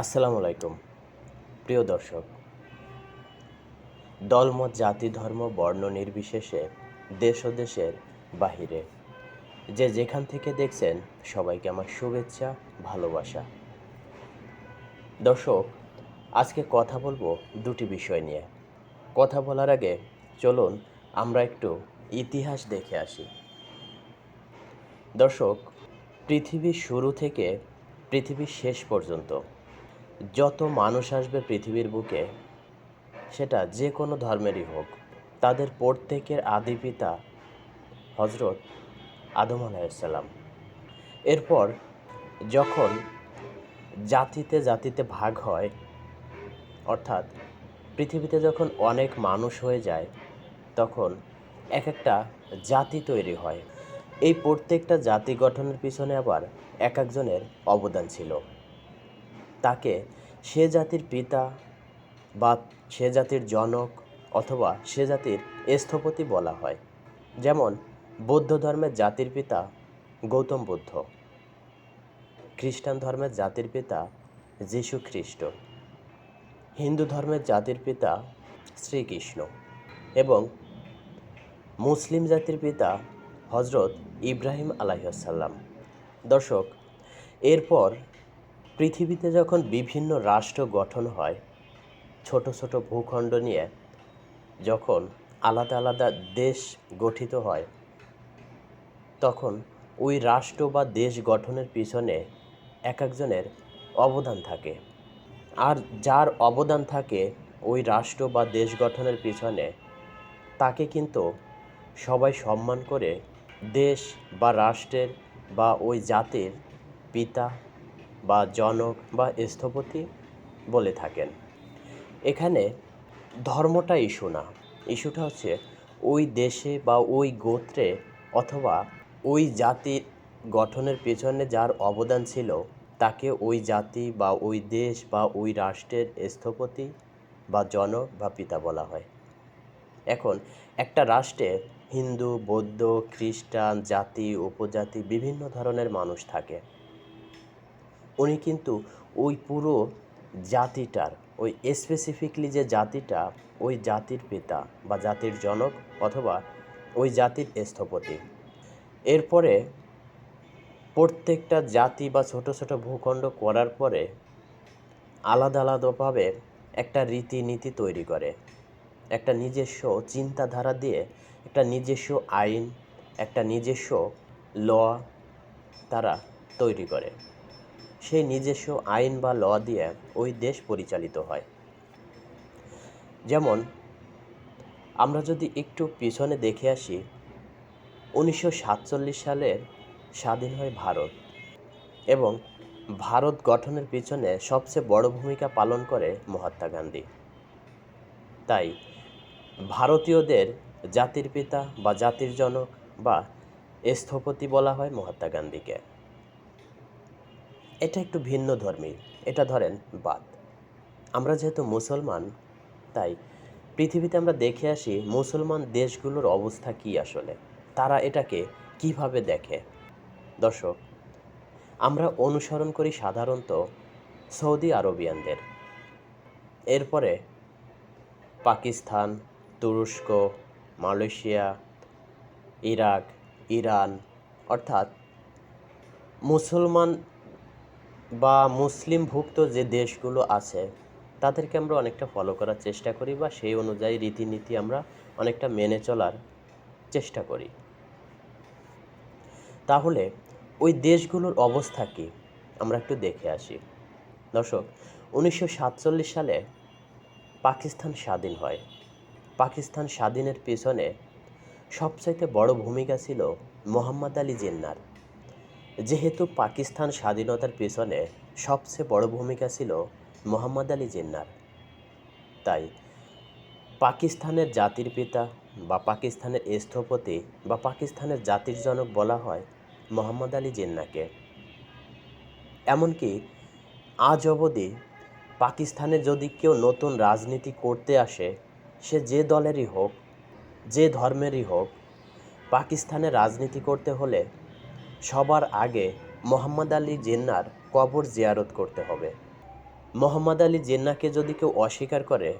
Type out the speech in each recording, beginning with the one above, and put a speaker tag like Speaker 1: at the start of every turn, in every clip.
Speaker 1: আসসালামু আলাইকুম। প্রিয় দর্শক, দলমত, জাতি, ধর্ম, বর্ণ নির্বিশেষে, দেশ ও দেশের বাহিরে, যে যেখান থেকে দেখছেন সবাইকে আমার শুভেচ্ছা, ভালোবাসা। দর্শক, আজকে কথা বলব দুটি বিষয় নিয়ে। কথা বলার আগে চলুন আমরা একটু ইতিহাস দেখে আসি। দর্শক পৃথিবীর শুরু থেকে পৃথিবীর শেষ পর্যন্ত যত মানুষ আসবে পৃথিবীর বুকে, সেটা যে কোনো ধর্মেরই হোক, তাদের প্রত্যেকের আদি পিতা হজরত আদম আলাইসাল্লাম এরপর যখন জাতিতে জাতিতে ভাগ হয়, অর্থাৎ পৃথিবীতে যখন অনেক মানুষ হয়ে যায় তখন এক একটা জাতি তৈরি হয়। এই প্রত্যেকটা জাতি গঠনের পিছনে আবার এক একজনের অবদান ছিল। তাকে সে জাতির পিতা বা সে জাতির জনক অথবা সে জাতির স্থপতি বলা হয়। যেমন বৌদ্ধ ধর্মের জাতির পিতা গৌতম বুদ্ধ, খ্রিস্টান ধর্মের জাতির পিতা যীশু খ্রিস্ট, হিন্দু ধর্মের জাতির পিতা শ্রীকৃষ্ণ। এবং মুসলিম জাতির পিতা হজরত ইব্রাহিম আলাইসাল্লাম দর্শক, এরপর পৃথিবীতে যখন বিভিন্ন রাষ্ট্র গঠন হয়, ছোট ছোট ভূখণ্ড নিয়ে যখন আলাদা আলাদা দেশ গঠিত হয়, তখন ওই রাষ্ট্র বা দেশ গঠনের পিছনে এক একজনের অবদান থাকে। আর যার অবদান থাকে ওই রাষ্ট্র বা দেশ গঠনের পিছনে তাকে কিন্তু সবাই সম্মান করে দেশ বা রাষ্ট্রের বা ওই জাতির পিতা বা জনক বা স্থপতি বলে থাকেন। এখানে ধর্মটা ইস্যু না। ইস্যুটা হচ্ছে ওই দেশে বা ওই গোত্রে অথবা ওই জাতির গঠনের পেছনে যার অবদান ছিল, তাকে ওই জাতি বা ওই দেশ বা ওই রাষ্ট্রের স্থপতি বা জনক বা পিতা বলা হয়। এখন একটা রাষ্ট্রে হিন্দু, বৌদ্ধ, খ্রিস্টান, জাতি, উপজাতি বিভিন্ন ধরনের মানুষ থাকে। উনি কিন্তু ওই পুরো জাতিটার, ওই স্পেসিফিকলি যে জাতিটা, ওই জাতির পিতা বা জাতির জনক অথবা ওই জাতির স্থপতি। এরপরে প্রত্যেকটা জাতি বা ছোট ছোট ভূখণ্ড করার পরে আলাদা আলাদাভাবে একটা রীতিনীতি তৈরি করে। একটা নিজস্ব চিন্তাধারা দিয়ে একটা নিজস্ব আইন, একটা নিজস্ব ল তারা তৈরি করে। সেই নিজস্ব আইন বা ল দিয়ে ওই দেশ পরিচালিত হয়। যেমন, আমরা যদি একটু পিছনে দেখে আসি, উনিশশো সাতচল্লিশ স্বাধীন হয় ভারত এবং ভারত গঠনের পিছনে সবচেয়ে বড় ভূমিকা পালন করে মহাত্মা গান্ধী। তাই ভারতীয়দের জাতির পিতা বা জাতির জনক বা স্থপতি বলা হয় মহাত্মা গান্ধীকে। এটা একটু ভিন্ন ধর্মী, এটা ধরেন বাদ। আমরা যেহেতু মুসলমান, তাই পৃথিবীতে আমরা দেখে আসি মুসলমান দেশগুলোর অবস্থা কী আসলে, তারা এটাকে কীভাবে দেখে। দর্শক, আমরা অনুসরণ করি সাধারণত সৌদি আরবিয়ানদের। এরপরে পাকিস্তান তুরস্ক, মালয়েশিয়া, ইরাক, ইরান, অর্থাৎ মুসলমান বা মুসলিমভুক্ত যে দেশগুলো আছে, তাদেরকে আমরা অনেকটা ফলো করার চেষ্টা করি বা সেই অনুযায়ী রীতিনীতি আমরা অনেকটা মেনে চলার চেষ্টা করি। তাহলে ওই দেশগুলোর অবস্থা কী? আমরা একটু দেখে আসি। দর্শক, উনিশশো সাতচল্লিশ সালে পাকিস্তান স্বাধীন হয়। পাকিস্তান স্বাধীনের পেছনে সবচাইতে বড় ভূমিকা ছিল মোহাম্মদ আলী জিন্নার। যেহেতু পাকিস্তান স্বাধীনতার পেছনে সবচেয়ে বড় ভূমিকা ছিল মোহাম্মদ আলী জিন্নার। তাই পাকিস্তানের জাতির পিতা বা পাকিস্তানের স্থপতি বা পাকিস্তানের জাতির জনক বলা হয় মোহাম্মদ আলী জিন্নাকে। এমনকি আজ অবধি পাকিস্তানে যদি কেউ নতুন রাজনীতি করতে আসে সে যে দলেরই হোক, যে ধর্মেরই হোক, পাকিস্তানে রাজনীতি করতে হলে সবার আগে মোহাম্মদ আলী জিন্নার কবর জিয়ারত করতে হবে। মোহাম্মদ আলী জিন্নাকে যদি কেউ অস্বীকার করে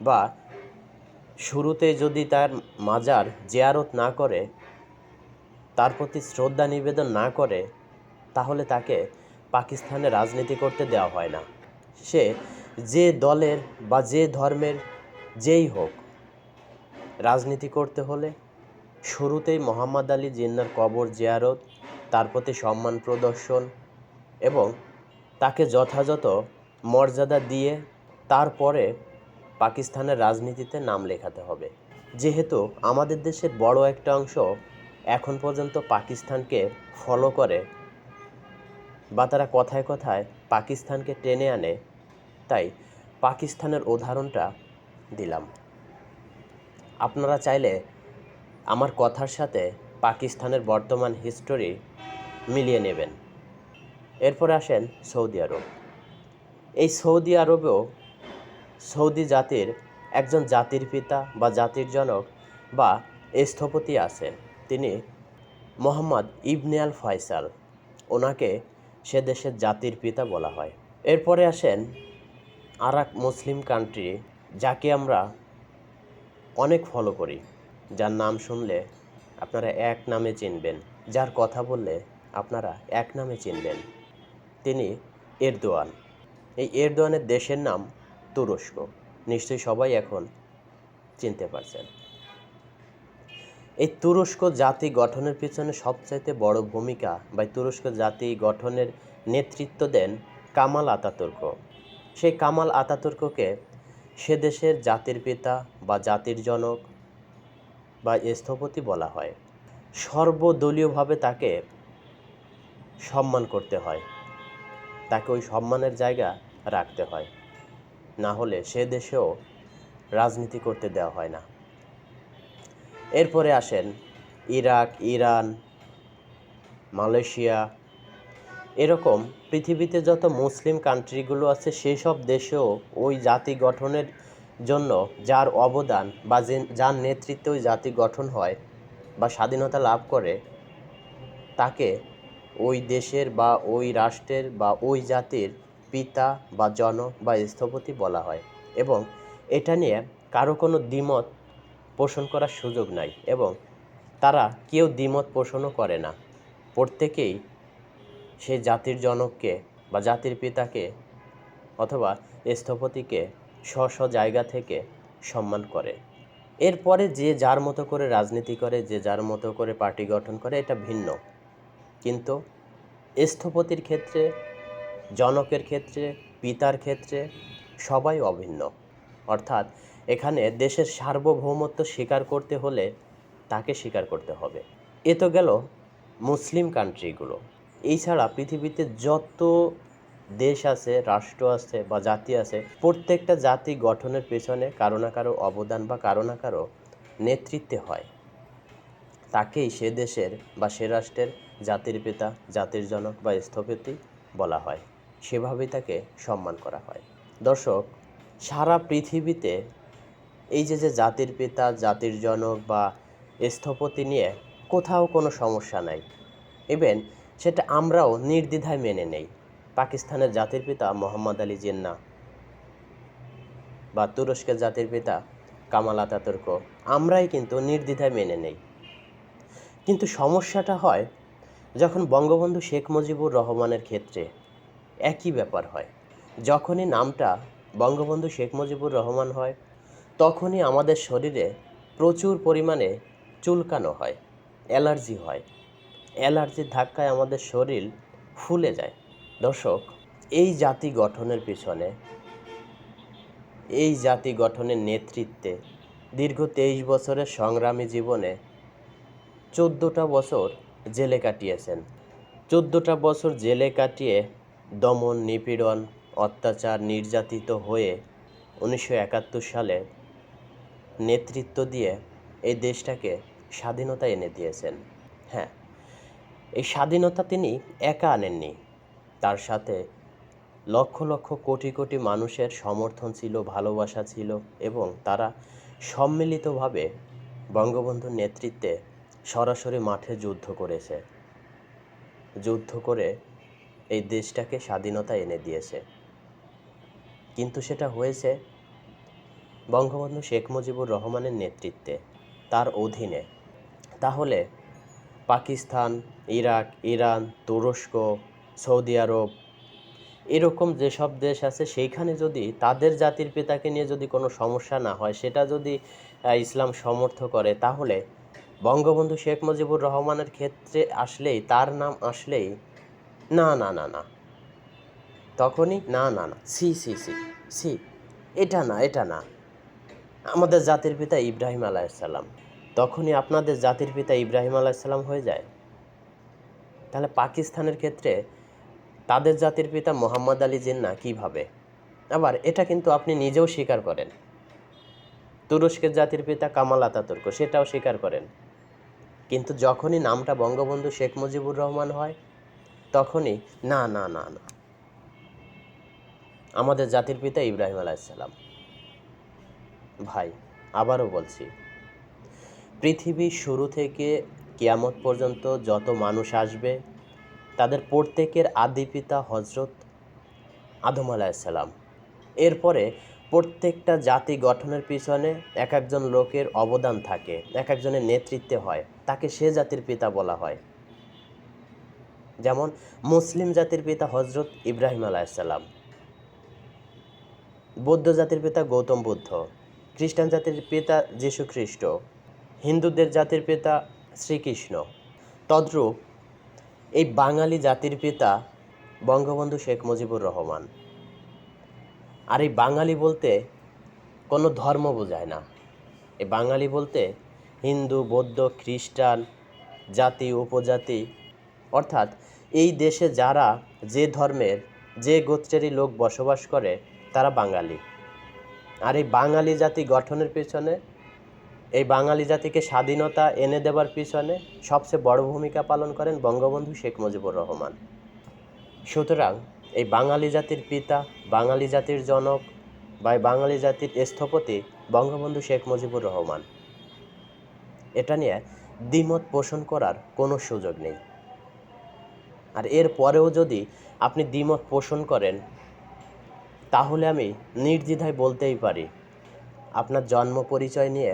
Speaker 1: বা শুরুতে যদি তার মাজার জিয়ারত না করে, তার প্রতি শ্রদ্ধা নিবেদন না করে, তাহলে তাকে পাকিস্তানে রাজনীতি করতে দেওয়া হয় না। সে যে দলের বা যে ধর্মের যেই হোক, রাজনীতি করতে হলে শুরুতেই মোহাম্মদ আলী জিন্নার কবর জিয়ারত, তার প্রতি সম্মান প্রদর্শন এবং তাকে যথাযথ মর্যাদা দিয়ে তারপরে পাকিস্তানের রাজনীতিতে নাম লেখাতে হবে। যেহেতু আমাদের দেশের বড় একটা অংশ এখন পর্যন্ত পাকিস্তানকে ফলো করে বা তারা কথায় কথায় পাকিস্তানকে টেনে আনে, তাই পাকিস্তানের উদাহরণটা দিলাম। আপনারা চাইলে আমার কথার সাথে পাকিস্তানের বর্তমান হিস্টোরি মিলিয়ে নেবেন। এরপরে আসেন সৌদি আরব। এই সৌদি আরবেও সৌদি জাতির একজন জাতির পিতা বা জাতির জনক বা স্থপতি আছেন। তিনি মোহাম্মদ ইবনে আল ফয়সাল। ওনাকে সে দেশের জাতির পিতা বলা হয়। এরপরে আসেন আর মুসলিম কান্ট্রি যাকে আমরা অনেক ফলো করি, যার নাম শুনলে আপনারা এক নামে চিনবেন, যার কথা বললে আপনারা এক নামে চিনবেন। তিনি এরদোয়ান। এই এরদোয়ানের দেশের নাম তুরস্ক। নিশ্চয়ই সবাই এখন চিনতে পারছেন। এই তুরস্ক জাতি গঠনের পিছনে সবচাইতে বড় ভূমিকা বা তুরস্ক জাতি গঠনের নেতৃত্ব দেন কামাল আতাতুর্ক। সেই কামাল আতাতুর্ককে সে দেশের জাতির পিতা বা জাতির জনক বা স্থপতি বলা হয়। সর্বদলীয়ভাবে তাকে সম্মান করতে হয়। তাকে ওই সম্মানের জায়গা রাখতে হয়। না হলে সে দেশেও রাজনীতি করতে দেওয়া হয় না। এরপরে আসেন ইরাক, ইরান, মালয়েশিয়া এরকম, পৃথিবীতে যত মুসলিম কান্ট্রিগুলো আছে সেই সব দেশেও ওই জাতি গঠনের জন্য যার অবদান বা যার নেতৃত্বে ওই জাতি গঠন হয় বা স্বাধীনতা লাভ করে, তাকে ওই দেশের বা ওই রাষ্ট্রের বা ওই জাতির পিতা বা জনক বা স্থপতি বলা হয়। এবং এটা নিয়ে কারও কোনো দ্বিমত পোষণ করার সুযোগ নাই এবং তারা কেউ দ্বিমত পোষণও করে না। প্রত্যেকেই সেই জাতির জনককে বা জাতির পিতাকে অথবা স্থপতিকে স্ব স্ব জায়গা থেকে সম্মান করে। এরপরে যে যার মতো করে রাজনীতি করে, যে যার মতো করে পার্টি গঠন করে, এটা ভিন্ন। কিন্তু স্থপতির ক্ষেত্রে, জনকের ক্ষেত্রে, পিতার ক্ষেত্রে সবাই অভিন্ন। অর্থাৎ এখানে দেশের সার্বভৌমত্ব স্বীকার করতে হলে তাকে স্বীকার করতে হবে। এ তো গেল মুসলিম কান্ট্রিগুলো এছাড়া পৃথিবীতে যত দেশ আছে, রাষ্ট্র আছে বা জাতি আছে, প্রত্যেকটা জাতি গঠনের পেছনে কারও না কারও অবদান বা কারও না কারও নেতৃত্বে হয়। তাকেই সে দেশের বা সে রাষ্ট্রের জাতির পিতা, জাতির জনক বা স্থপতি বলা হয়। সেভাবেই তাকে সম্মান করা হয়। দর্শক, সারা পৃথিবীতে এই যে যে জাতির পিতা, জাতির জনক বা স্থপতি নিয়ে কোথাও কোনো সমস্যা নাই। ইভেন সেটা আমরাও নির্দ্বিধায় মেনে নেই। পাকিস্তানের জাতির পিতা মোহাম্মদ আলী জিন্না বা তুরস্কের জাতির পিতা কামাল আতাতুর্ক, আমরাই কিন্তু নির্দ্বিধায় মেনে নেই। কিন্তু সমস্যাটা হয় যখন বঙ্গবন্ধু শেখ মুজিবুর রহমানের ক্ষেত্রে একই ব্যাপার হয়। যখনই নামটা বঙ্গবন্ধু শেখ মুজিবুর রহমান হয়, তখনই আমাদের শরীরে প্রচুর পরিমাণে চুলকানো হয়, অ্যালার্জি হয়। অ্যালার্জির ধাক্কায় আমাদের শরীর ফুলে যায়। দর্শক, এই জাতি গঠনের পিছনে, এই জাতি গঠনের নেতৃত্বে দীর্ঘ তেইশ বছরের সংগ্রামী জীবনে চোদ্দোটা বছর জেলে কাটিয়েছেন। চোদ্দোটা বছর জেলে কাটিয়ে দমন, নিপীড়ন, অত্যাচার নির্যাতিত হয়ে উনিশশো একাত্তর সালে নেতৃত্ব দিয়ে এই দেশটাকে স্বাধীনতা এনে দিয়েছেন। হ্যাঁ এই স্বাধীনতা তিনি একা আনেননি। তার সাথে লক্ষ লক্ষ কোটি কোটি মানুষের সমর্থন ছিল, ভালোবাসা ছিল এবং তারা সম্মিলিতভাবে বঙ্গবন্ধুর নেতৃত্বে সরাসরি মাঠে যুদ্ধ করেছে। যুদ্ধ করে এই দেশটাকে স্বাধীনতা এনে দিয়েছে। কিন্তু সেটা হয়েছে বঙ্গবন্ধু শেখ মুজিবুর রহমানের নেতৃত্বে, তার অধীনে। তাহলে পাকিস্তান, ইরাক, ইরান, তুরস্ক, সৌদি আরব এরকম যেসব দেশ আছে, সেইখানে যদি তাদের জাতির পিতাকে নিয়ে যদি কোনো সমস্যা না হয়, সেটা যদি ইসলাম সমর্থ করে, তাহলে বঙ্গবন্ধু শেখ মুজিবুর রহমানের ক্ষেত্রে আসলেই, তার নাম আসলেই না না না না। তখনই না না না। সি সি সি সি। এটা না এটা না। আমাদের জাতির পিতা ইব্রাহিম আলাইসাল্লাম তখনই আপনাদের জাতির পিতা ইব্রাহিম আলাইসাল্লাম হয়ে যায়। তাহলে পাকিস্তানের ক্ষেত্রে তাদের জাতির পিতা মোহাম্মদ আলী জিন্না কীভাবে আবার এটা কিন্তু আপনি নিজেও স্বীকার করেন। তুরস্কের জাতির পিতা কামাল আতাতুর্ক, সেটাও স্বীকার করেন। কিন্তু যখনই নামটা বঙ্গবন্ধু শেখ মুজিবুর রহমান হয়, তখনই না না না না। আমাদের জাতির পিতা ইব্রাহিম আলাইসাল্লাম ভাই, আবারও বলছি পৃথিবীর শুরু থেকে কিয়ামত পর্যন্ত যত মানুষ আসবে, তাদের প্রত্যেকের আদি পিতা হজরত আদম আলাইসাল্লাম এরপরে প্রত্যেকটা জাতি গঠনের পিছনে এক একজন লোকের অবদান থাকে, এক একজনের নেতৃত্বে হয়, তাকে সে জাতির পিতা বলা হয়। যেমন মুসলিম জাতির পিতা হজরত ইব্রাহিম আলাইসাল্লাম বৌদ্ধ জাতির পিতা গৌতম বুদ্ধ, খ্রিস্টান জাতির পিতা যীশু খ্রিস্ট হিন্দুদের জাতির পিতা শ্রীকৃষ্ণ। তদ্রূপ এই বাঙালি জাতির পিতা বঙ্গবন্ধু শেখ মুজিবুর রহমান। আর এই বাঙালি বলতে কোনো ধর্ম বোঝায় না। এই বাঙালি বলতে হিন্দু, বৌদ্ধ, খ্রিস্টান, জাতি, উপজাতি, অর্থাৎ এই দেশে যারা যে ধর্মের, যে গোত্রেরই লোক বসবাস করে, তারা বাঙালি। আর এই বাঙালি জাতি গঠনের পিছনে এই বাঙালি জাতিকে স্বাধীনতা এনে দেবার পিছনে সবচেয়ে বড় ভূমিকা পালন করেন বঙ্গবন্ধু শেখ মুজিবুর রহমান। সুতরাং এই বাঙালি জাতির পিতা, বাঙালি জাতির জনক বা বাঙালি জাতির স্থপতি বঙ্গবন্ধু শেখ মুজিবুর রহমান। এটা নিয়ে দ্বিমত পোষণ করার কোনো সুযোগ নেই। আর এর পরেও যদি আপনি দ্বিমত পোষণ করেন, তাহলে আমি নির্দ্বিধায় বলতেই পারি, আপনার জন্ম পরিচয় নিয়ে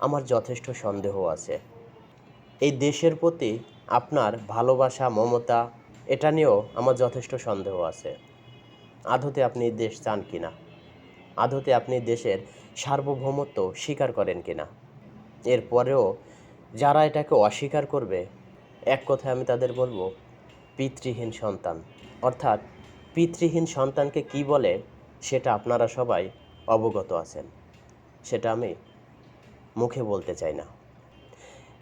Speaker 1: আমার যথেষ্ট সন্দেহ আছে। এই দেশের প্রতি আপনার ভালোবাসা, মমতা, এটা নিয়েও আমার যথেষ্ট সন্দেহ আছে। আদতে আপনি দেশ চান কিনা? আদতে আপনি দেশের সার্বভৌমত্ব স্বীকার করেন কিনা? এরপরেও যারা এটাকে অস্বীকার করবে, এক কথায় আমি তাদের বলব, পিতৃহীন সন্তান। অর্থাৎ পিতৃহীন সন্তানকে কি বলে, সেটা আপনারা সবাই অবগত আছেন। সেটা আমি মুখে বলতে চাই না।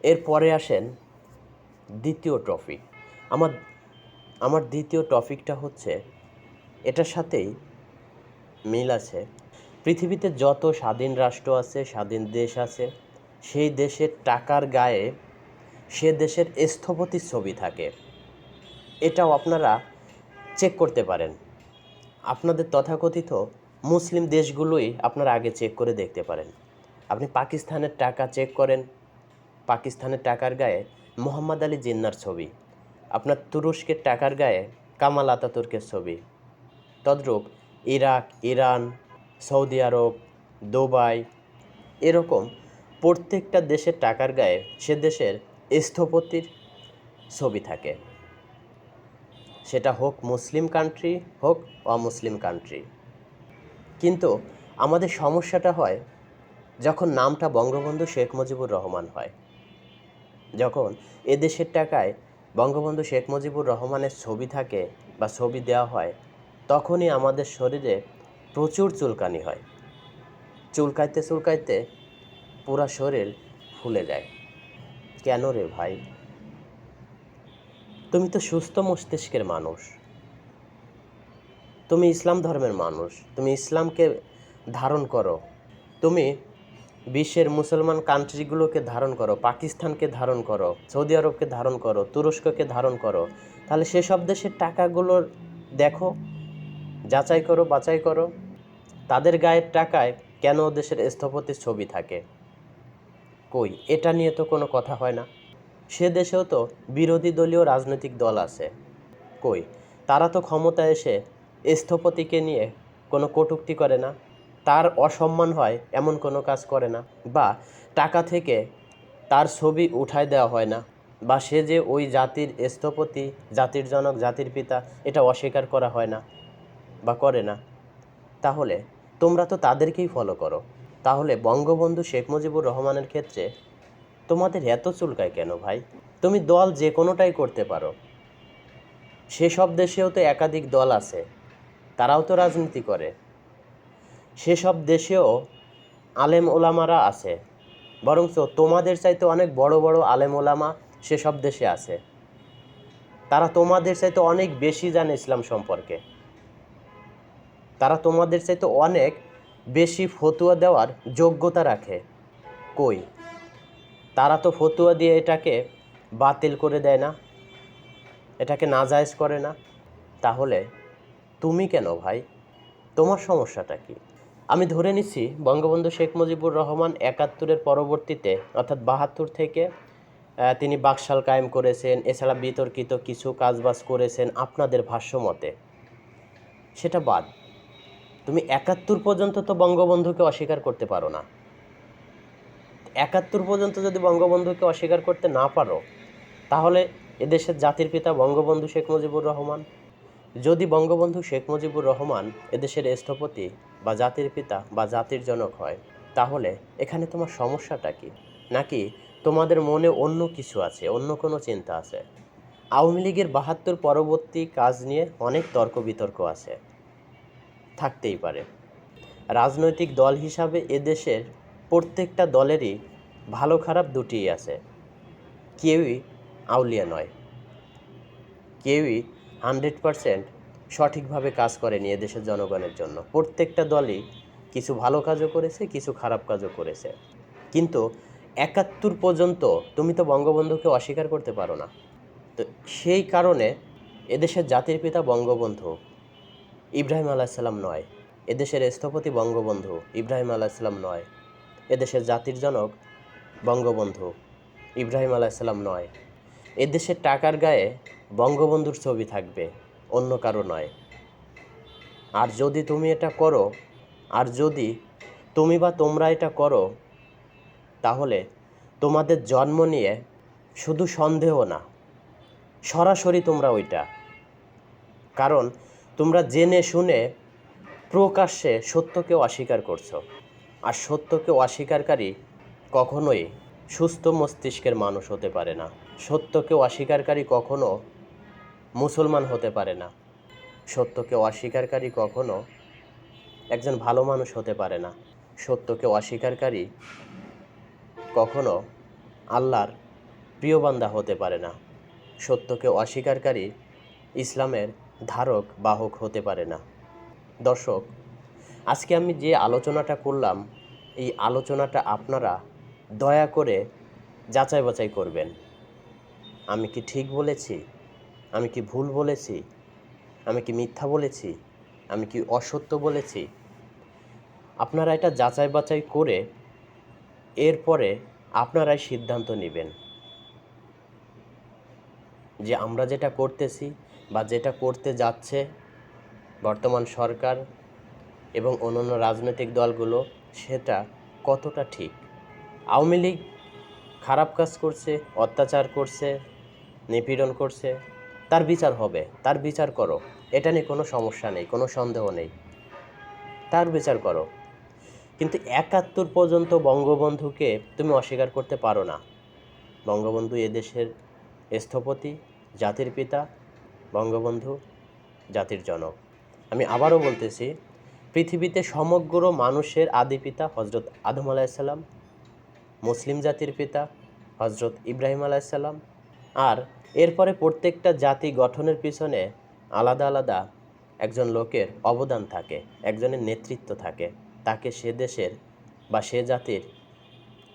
Speaker 1: এরপরে আসেন দ্বিতীয় টপিক। আমার আমার দ্বিতীয় টপিকটা হচ্ছে, এটার সাথেই মিল আছে। পৃথিবীতে যত স্বাধীন রাষ্ট্র আছে, স্বাধীন দেশ আছে, সেই দেশের টাকার গায়ে সে দেশের স্থপতির ছবি থাকে। এটাও আপনারা চেক করতে পারেন। আপনাদের তথাকথিত মুসলিম দেশগুলোই আপনারা আগে চেক করে দেখতে পারেন। আপনি পাকিস্তানের টাকা চেক করেন। পাকিস্তানের টাকার গায়ে মোহাম্মদ আলী জিন্নার ছবি। আপনার তুরস্কের টাকার গায়ে কামাল আতাতুর্কের ছবি। তদ্রূপ ইরাক, ইরান, সৌদি আরব, দুবাই, এরকম প্রত্যেকটা দেশের টাকার গায়ে সে দেশের স্থপতির ছবি থাকে। সেটা হোক মুসলিম কান্ট্রি হোক অমুসলিম কান্ট্রি কিন্তু আমাদের সমস্যাটা হয় যখন নামটা বঙ্গবন্ধু শেখ মুজিবুর রহমান হয়। যখন এদেশের টাকায় বঙ্গবন্ধু শেখ মুজিবুর রহমানের ছবি থাকে বা ছবি দেওয়া হয়, তখনই আমাদের শরীরে প্রচুর চুলকানি হয়। চুলকাইতে চুলকাইতে পুরা শরীর ফুলে যায়। কেন রে ভাই? তুমি তো সুস্থ মস্তিষ্কের মানুষ। তুমি ইসলাম ধর্মের মানুষ। তুমি ইসলামকে ধারণ করো। তুমি বিশ্বের মুসলমান কান্ট্রিগুলোকে ধারণ করো, পাকিস্তানকে ধারণ করো, সৌদি আরবকে ধারণ করো, তুরস্ককে ধারণ করো, তাহলে সেসব দেশের টাকাগুলোর দেখো, যাচাই করো, বাছাই করো, তাদের গায়ের টাকায় কেন দেশের স্থপতির ছবি থাকে? কই, এটা নিয়ে তো কোনো কথা হয় না। সে দেশেও তো বিরোধী দলীয় রাজনৈতিক দল আছে। কই, তারা তো ক্ষমতায় এসে স্থপতিকে নিয়ে কোনো কটূক্তি করে না। তার অসম্মান হয় এমন কোনো কাজ করে না বা টাকা থেকে তার ছবি উঠায় দেওয়া হয় না বা সে যে ওই জাতির স্থপতি, জাতির জনক, জাতির পিতা, এটা অস্বীকার করা হয় না বা করে না। তাহলে তোমরা তো তাদেরকেই ফলো করো। তাহলে বঙ্গবন্ধু শেখ মুজিবুর রহমানের ক্ষেত্রে তোমাদের এত চুলকায় কেন ভাই? তুমি দল যে কোনোটাই করতে পারো। সেসব দেশেও তো একাধিক দল আছে। তারাও তো রাজনীতি করে। সেসব দেশেও আলেম ওলামারা আছে। বরঞ্চ তোমাদের চাইতে অনেক বড় বড় আলেম ওলামা সেসব দেশে আছে। তারা তোমাদের চাইতে অনেক বেশি জানে ইসলাম সম্পর্কে। তারা তোমাদের চাইতে অনেক বেশি ফতুয়া দেওয়ার যোগ্যতা রাখে। কই? তারা তো ফতুয়া দিয়ে এটাকে বাতিল করে দেয় না, এটাকে নাজায়েজ করে না। তাহলে তুমি কেন ভাই? তোমার সমস্যাটা কি? আমি ধরে নিচ্ছি বঙ্গবন্ধু শেখ মুজিবুর রহমান একাত্তরের পরবর্তীতে, অর্থাৎ বাহাত্তর থেকে তিনি বাকশাল কায়েম করেছেন, এছাড়া বিতর্কিত কিছু কাজবাজ করেছেন আপনাদের ভাষ্য মতে সেটা বাদ, তুমি একাত্তর পর্যন্ত তো বঙ্গবন্ধুকে অস্বীকার করতে পারো না। একাত্তর পর্যন্ত যদি বঙ্গবন্ধুকে অস্বীকার করতে না পারো, তাহলে এদেশের জাতির পিতা বঙ্গবন্ধু শেখ মুজিবুর রহমান। যদি বঙ্গবন্ধু শেখ মুজিবুর রহমান এদেশের স্থপতি বা জাতির পিতা বা জাতির জনক হয়, তাহলে এখানে তোমার সমস্যাটা কি? নাকি তোমাদের মনে অন্য কিছু আছে, অন্য কোনো চিন্তা আছে? আওয়ামী লীগের বাহাত্তর পরবর্তী কাজ নিয়ে অনেক তর্ক বিতর্ক আছে। থাকতেই পারে। রাজনৈতিক দল হিসাবে এদেশের প্রত্যেকটা দলেরই ভালো খারাপ দুটিই আছে। কেউই আউলিয়া নয়। কেউই হান্ড্রেড পারসেন্ট সঠিকভাবে কাজ করেনি এদেশের জনগণের জন্য। প্রত্যেকটা দলই কিছু ভালো কাজও করেছে, কিছু খারাপ কাজও করেছে। কিন্তু একাত্তর পর্যন্ত তুমি তো বঙ্গবন্ধুকে অস্বীকার করতে পারো না। তো সেই কারণে এদেশের জাতির পিতা বঙ্গবন্ধু, ইব্রাহিম আলাহিসাল্লাম নয়। এদেশের স্থপতি বঙ্গবন্ধু, ইব্রাহিম আলাহিসাল্লাম নয়। এদেশের জাতির জনক বঙ্গবন্ধু, ইব্রাহিম আলাহিসাল্লাম নয়। এদেশের টাকার গায়ে বঙ্গবন্ধুর ছবি থাকবে। অন্য কারও নয়। আর যদি তুমি এটা করো, আর যদি তুমি বা তোমরা এটা করো, তাহলে তোমাদের জন্ম নিয়ে শুধু সন্দেহ না, সরাসরি তোমরা ওইটা। কারণ তোমরা জেনে শুনে প্রকাশ্যে সত্যকে অস্বীকার করছ। আর সত্যকে অস্বীকারকারী কখনোই সুস্থ মস্তিষ্কের মানুষ হতে পারে না। সত্যকে অস্বীকারকারী কখনো মুসলমান হতে পারে না। সত্যকে অস্বীকারকারী কখনো একজন ভালো মানুষ হতে পারে না। সত্যকে অস্বীকারকারী কখনো আল্লাহর প্রিয় বান্দা হতে পারে না। সত্যকে অস্বীকারকারী ইসলামের ধারক, বাহক হতে পারে না। দর্শক, আজকে আমি যে আলোচনাটা করলাম, এই আলোচনাটা আপনারা দয়া করে যাচাই বাছাই করবেন। আমি কি ঠিক বলেছি? আমি কি ভুল বলেছি? আমি কি মিথ্যা বলেছি? আমি কি অসত্য বলেছি? আপনারা এটা যাচাই বাছাই করে এরপরে আপনারাই সিদ্ধান্ত নেবেন যে আমরা যেটা করতেছি বা যেটা করতে যাচ্ছে বর্তমান সরকার এবং অন্যান্য রাজনৈতিক দলগুলো, সেটা কতটা ঠিক? আওয়ামী লীগ খারাপ কাজ করছে, অত্যাচার করছে, নিপীড়ন করছে তার বিচার হবে, তার বিচার করো। এটা নিয়ে কোনো সমস্যা নেই, কোনো সন্দেহ নেই। তার বিচার করো। কিন্তু একাত্তর পর্যন্ত বঙ্গবন্ধুকে তুমি অস্বীকার করতে পারো না। বঙ্গবন্ধু এদেশের স্থপতি, জাতির পিতা, বঙ্গবন্ধু জাতির জনক। আমি আবারও বলতেছি, পৃথিবীতে সমগ্র মানুষের আদি পিতা হজরত আদম আলাইসাল্লাম মুসলিম জাতির পিতা হজরত ইব্রাহিম আলাইসাল্লাম আর এরপরে প্রত্যেকটা জাতি গঠনের পিছনে আলাদা আলাদা একজন লোকের অবদান থাকে, একজনের নেতৃত্ব থাকে। তাকে সে দেশের বা সে জাতির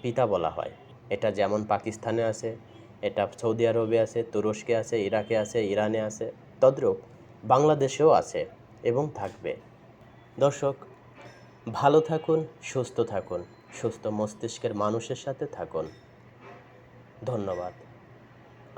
Speaker 1: পিতা বলা হয়। এটা যেমন পাকিস্তানে আছে, এটা সৌদি আরবে আছে, তুরস্কে আছে, ইরাকে আছে, ইরানে আছে, তদ্রূপ বাংলাদেশেও আছে এবং থাকবে। দর্শক, ভালো থাকুন, সুস্থ থাকুন, সুস্থ মস্তিষ্কের মানুষের সাথে থাকুন। ধন্যবাদ।